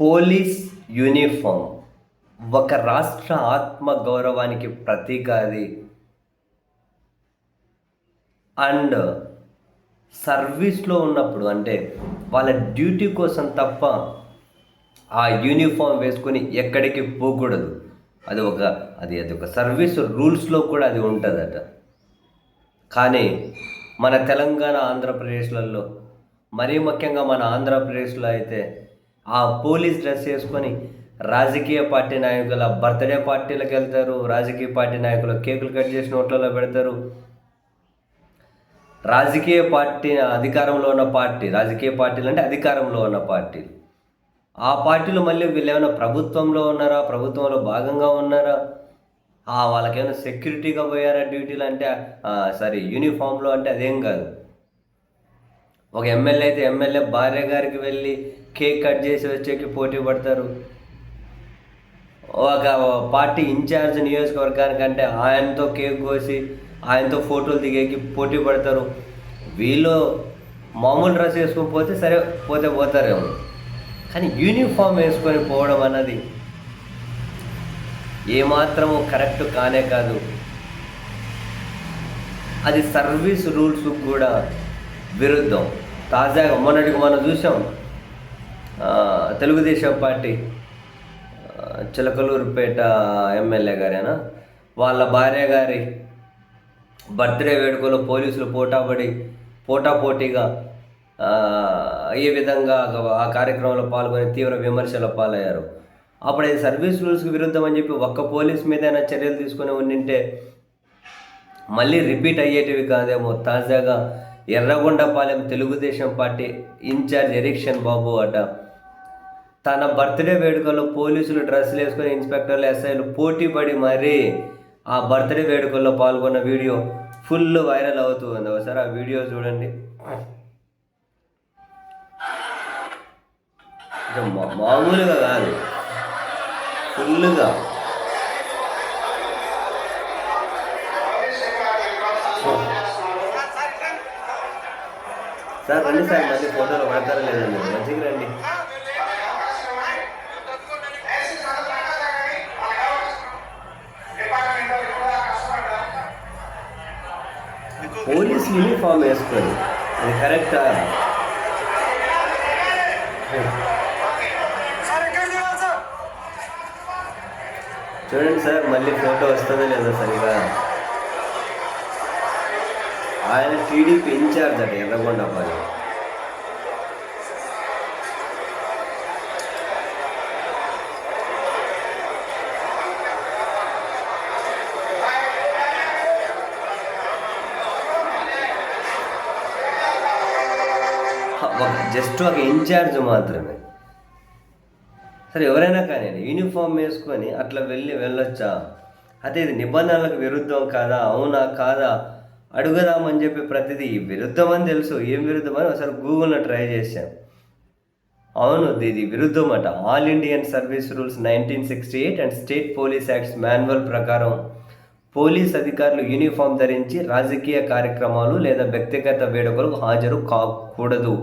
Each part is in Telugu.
Police uniform. ఒక రాష్ట్ర ఆత్మ గౌరవానికి ప్రతీక అది. అండ్ సర్వీస్లో ఉన్నప్పుడు అంటే వాళ్ళ డ్యూటీ కోసం తప్ప ఆ యూనిఫామ్ వేసుకొని ఎక్కడికి పోకూడదు. అది ఒక అది అది ఒక సర్వీస్ రూల్స్లో కూడా అది ఉంటుందట. కానీ మన తెలంగాణ ఆంధ్రప్రదేశ్లలో మరీ ముఖ్యంగా మన ఆంధ్రప్రదేశ్లో అయితే ఆ పోలీస్ డ్రెస్ వేసుకొని రాజకీయ పార్టీ నాయకుల బర్త్డే పార్టీలకు వెళ్తారు రాజకీయ పార్టీ నాయకులు కేకులు కట్ చేసి నోట్లలో పెడతారు. రాజకీయ పార్టీ అధికారంలో ఉన్న పార్టీ రాజకీయ పార్టీలు అంటే అధికారంలో ఉన్న పార్టీలు ఆ పార్టీలు మళ్ళీ వీళ్ళు ఏమైనా ప్రభుత్వంలో ఉన్నారా? ప్రభుత్వంలో భాగంగా ఉన్నారా? ఆ, వాళ్ళకేమైనా సెక్యూరిటీగా పోయారా డ్యూటీలు అంటే సారీ యూనిఫామ్లో అంటే అదేం కాదు. ఒక ఎమ్మెల్యే అయితే ఎమ్మెల్యే భార్య గారికి వెళ్ళి కేక్ కట్ చేసి వచ్చేకి పోటీ పడతారు. ఒక పార్టీ ఇన్ఛార్జ్ నియోజకవర్గానికి అంటే ఆయనతో కేక్ కోసి ఆయనతో ఫోటోలు దిగేకి పోటీ పడతారు. వీళ్ళు మామూలు డ్రెస్ వేసుకొని పోతే సరే పోతే పోతారేమో. కానీ యూనిఫామ్ వేసుకొని పోవడం అన్నది ఏమాత్రము కరెక్ట్ కానే కాదు. అది సర్వీస్ రూల్స్ కూడా విరుద్ధం. తాజాగా మొన్నటికి మనం చూసాం తెలుగుదేశం పార్టీ చిలకలూరుపేట ఎమ్మెల్యే గారేనా? వాళ్ళ భార్య గారి బర్త్డే వేడుకలో పోలీసులు పోటాపడి పోటాపోటీగా ఆ, విధంగా ఆ కార్యక్రమంలో పాల్గొని తీవ్ర విమర్శల పాలయ్యారు. అప్పుడు అది సర్వీస్ రూల్స్కి విరుద్ధం అని చెప్పి ఒక్క పోలీస్ మీదైనా చర్యలు తీసుకుని ఉండింటే మళ్ళీ రిపీట్ అయ్యేటివి కాదేమో తాజాగా ఎర్రగొండపాలెం తెలుగుదేశం పార్టీ ఇన్ఛార్జ్ ఎరిక్షన్ బాబు అట. తన బర్త్డే వేడుకల్లో పోలీసులు డ్రెస్సులు వేసుకొని ఇన్స్పెక్టర్లు ఎస్ఐలు పోటీ పడి మరీ ఆ బర్త్డే వేడుకల్లో పాల్గొన్న వీడియో ఫుల్ వైరల్ అవుతూ ఉంది. ఒకసారి ఆ వీడియో చూడండి. మామూలుగా కాదు. ఫుల్గా సార్ రండి సార్ మళ్ళీ ఫోటోలు పడతారా లేదండి మంచిగా రండి. పోలీస్ యూనిఫామ్ వేసుకోండి. అది కరెక్టా? చూడండి సార్ మళ్ళీ ఫోటో వస్తుందో లేదా సరిగా. ఆయన టీడీపీ ఇన్ఛార్జ్ అట ఎర్రగొండపల్లి ఒక జస్ట్ ఒక ఇన్ఛార్జ్ మాత్రమే. సరే ఎవరైనా కానీ యూనిఫామ్ వేసుకొని అట్లా వెళ్ళి వెళ్ళొచ్చా? అదే ఇది నిబంధనలకు విరుద్ధం కాదా? అవునా కాదా? అడుగుదామని చెప్పి ప్రతిదీ విరుద్ధమని తెలుసు. ఏం విరుద్ధమని ఒకసారి గూగుల్లో ట్రై చేశాం. అవును ఇది విరుద్ధమట all Indian service rules nineteen sixty eight and state police acts manual ప్రకారం పోలీస్ అధికారులు యూనిఫామ్ ధరించి రాజకీయ కార్యక్రమాలు లేదా వ్యక్తిగత వేడుకలకు హాజరు కాకూడదు.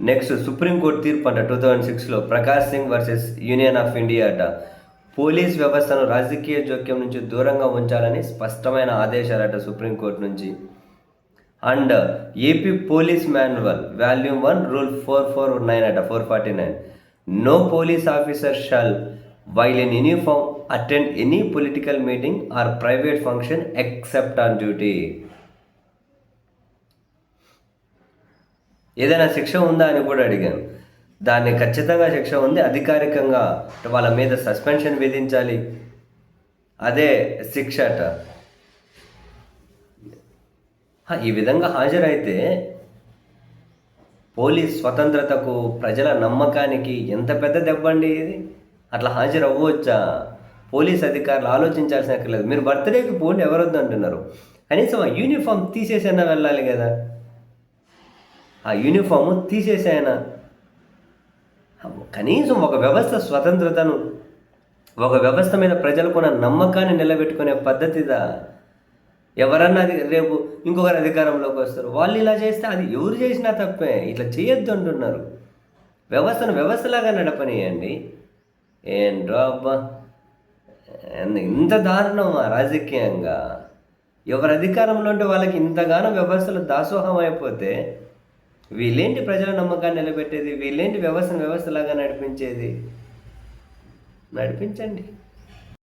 నెక్స్ట్ సుప్రీంకోర్టు తీర్పు అంట. టూ థౌజండ్ సిక్స్లో Prakash Singh versus union of India అట. పోలీస్ వ్యవస్థను రాజకీయ జోక్యం నుంచి దూరంగా ఉంచాలని స్పష్టమైన ఆదేశాలట సుప్రీంకోర్టు నుంచి. And AP police manual volume one rule four four nine అట four forty nine. No police officer shall while in uniform attend any political meeting or private function except on duty. ఏదైనా శిక్ష ఉందా అని కూడా అడిగాను. దాన్ని ఖచ్చితంగా శిక్ష ఉంది. అధికారికంగా వాళ్ళ మీద సస్పెన్షన్ విధించాలి. అదే శిక్ష అట. ఈ విధంగా హాజరైతే పోలీస్ స్వతంత్రతకు ప్రజల నమ్మకానికి ఎంత పెద్ద దెబ్బండి ఇది? అట్లా హాజరు అవ్వచ్చా పోలీస్ అధికారులు ఆలోచించాల్సిన అక్కర్లేదు. మీరు బర్త్డేకి పోండి ఎవరొద్దు అంటున్నారు. కనీసం ఆ యూనిఫామ్ తీసేసైనా వెళ్ళాలి కదా. ఆ యూనిఫామ్ తీసేసైనా కనీసం ఒక వ్యవస్థ స్వతంత్రతను ఒక వ్యవస్థ మీద ప్రజలకున్న నమ్మకాన్ని నిలబెట్టుకునే పద్ధతిదా? ఎవరన్నా అది రేపు ఇంకొకరు అధికారంలోకి వస్తారు. వాళ్ళు ఇలా చేస్తే అది ఎవరు చేసినా తప్పే. ఇట్లా చేయొద్దు అంటున్నారు. వ్యవస్థను వ్యవస్థలాగా నడపనియండి. ఏంటో అబ్బా? ఇంత దారుణమా రాజకీయంగా? ఎవరు అధికారంలో ఉంటే వాళ్ళకి ఇంతగానో వ్యవస్థలు దాసోహం అయిపోతే వీళ్ళేంటి ప్రజల నమ్మకాన్ని నిలబెట్టేది? వీళ్ళేంటి వ్యవస్థను వ్యవస్థలాగా నడిపించేది? నడిపించండి.